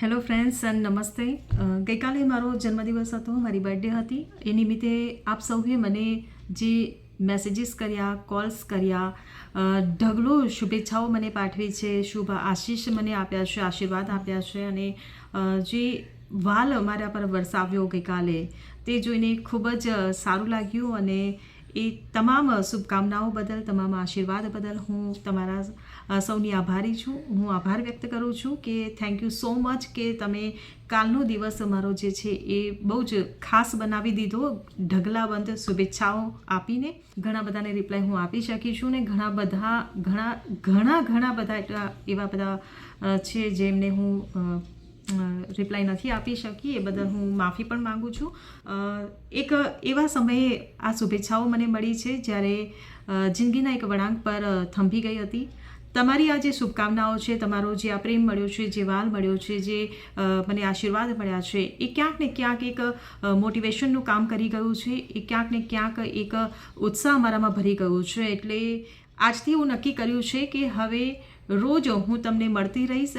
Hello friends and નમસ્તે. ગઈકાલે મારો જન્મદિવસ હતો, મારી બર્થડે હતી. એ નિમિત્તે આપ સૌએ મને જે મેસેજીસ કર્યા કોલ્સ કર્યા ઢગલો શુભેચ્છાઓ મને પાઠવી છે, શુભ આશીષ મને આપ્યા છે, આશીર્વાદ આપ્યા છે અને જે વાલ મારા પર વરસાવ્યો ગઈકાલે, તે જોઈને ખૂબ જ સારું લાગ્યું અને એ તમામ શુભકામનાઓ બદલ, તમામ આશીર્વાદ બદલ હું તમારા સૌની આભારી છું. હું આભાર વ્યક્ત કરું છું કે થેન્ક યુ સો મચ કે તમે કાલનો દિવસ મારો જે છે એ બહુ જ ખાસ બનાવી દીધો. ઢગલાબંધ શુભેચ્છાઓ આપીને ઘણા બધાને રિપ્લાય હું આપી શકી છું ને ઘણા બધા, ઘણા ઘણા ઘણા બધા એવા બધા છે જેમને હું રિપ્લાય નથી આપી શકી એ બદલ હું માફી પણ માગું છું. એક એવા સમયે આ શુભેચ્છાઓ મને મળી છે જ્યારે જિંદગીના એક વળાંક પર થંભી ગઈ હતી. તમારી આ જે શુભકામનાઓ છે, તમારો જે આ પ્રેમ મળ્યો છે, જે વાલ મળ્યો છે, જે મને આશીર્વાદ મળ્યા છે, એ ક્યાંક ને ક્યાંક એક મોટિવેશનનું કામ કરી ગયું છે, એ ક્યાંક ને ક્યાંક એક ઉત્સાહ મારામાં ભરી ગયું છે. એટલે આજથી હું નક્કી કર્યું છે કે હવે રોજ હું તમને મળતી રહીશ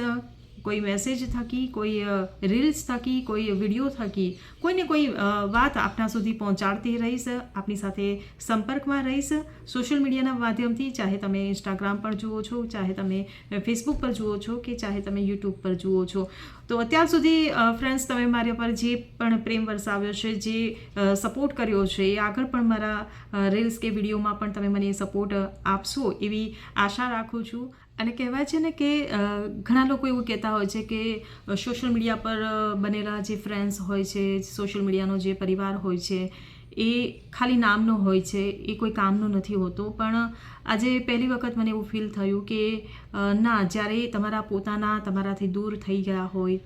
કોઈ મેસેજ થકી, કોઈ રીલ્સ થકી, કોઈ વીડિયો થકી, કોઈને કોઈ વાત આપના સુધી પહોંચાડતી રહીશ, આપની સાથે સંપર્કમાં રહીશ. સોશિયલ મીડિયાના માધ્યમથી ચાહે તમે ઇન્સ્ટાગ્રામ પર જુઓ છો, ચાહે તમે ફેસબુક પર જુઓ છો કે ચાહે તમે યુટ્યુબ પર જુઓ છો. તો અત્યાર સુધી ફ્રેન્ડ્સ તમે મારા પર જે પણ પ્રેમ વરસાવ્યો છે, જે સપોર્ટ કર્યો છે, એ આગળ પણ મારા રીલ્સ કે વિડીયોમાં પણ તમે મને સપોર્ટ આપશો એવી આશા રાખું છું. અને કહેવાય છે ને કે ઘણા લોકો એવું કહેતા હોય છે કે સોશિયલ મીડિયા પર બનેલા જે ફ્રેન્ડ્સ હોય છે સોશિયલ મીડિયાનો જે પરિવાર હોય છે એ ખાલી નામનો હોય છે, એ કોઈ કામનો નથી હોતો. પણ આજે પહેલી વખત મને એવું ફીલ થયું કે ના, જ્યારે તમારા પોતાના, તમારાથી દૂર થઈ ગયા હોય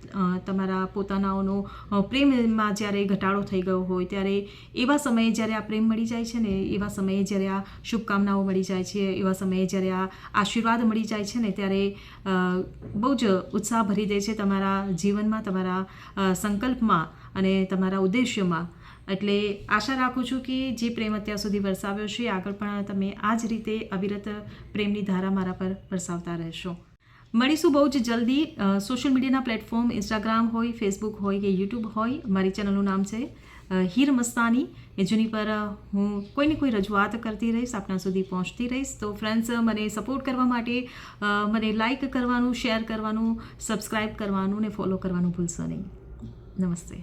તમારા પોતાનાઓનો પ્રેમમાં જ્યારે ઘટાડો થઈ ગયો હોય, ત્યારે એવા સમયે જ્યારે આ પ્રેમ મળી જાય છે ને, એવા સમયે જ્યારે આ શુભકામનાઓ મળી જાય છે, એવા સમયે જ્યારે આ આશીર્વાદ મળી જાય છે ને, ત્યારે બહુ જ ઉત્સાહ ભરી દે છે તમારા જીવનમાં, તમારા સંકલ્પમાં અને તમારા ઉદ્દેશ્યમાં. એટલે આશા રાખું છું કે જે પ્રેમ અત્યાર સુધી વરસાવ્યો છે, આગળ પણ તમે આ જ રીતે અવિરત પ્રેમની ધારા મારા પર વરસાવતા રહેશો. મળીશું બહુ જ જલ્દી. સોશિયલ મીડિયાના પ્લેટફોર્મ ઇન્સ્ટાગ્રામ હોય ફેસબુક હોય કે યુટ્યુબ હોય, મારી ચેનલનું નામ છે હીર મસ્તાની એ જેની પર હું કોઈને કોઈ રજૂઆત કરતી રહીશ આપણા સુધી પહોંચતી રહીશ. તો ફ્રેન્ડ્સ મને સપોર્ટ કરવા માટે મને લાઈક કરવાનું શેર કરવાનું સબસ્ક્રાઈબ કરવાનું ને ફોલો કરવાનું ભૂલશો નહીં. નમસ્તે.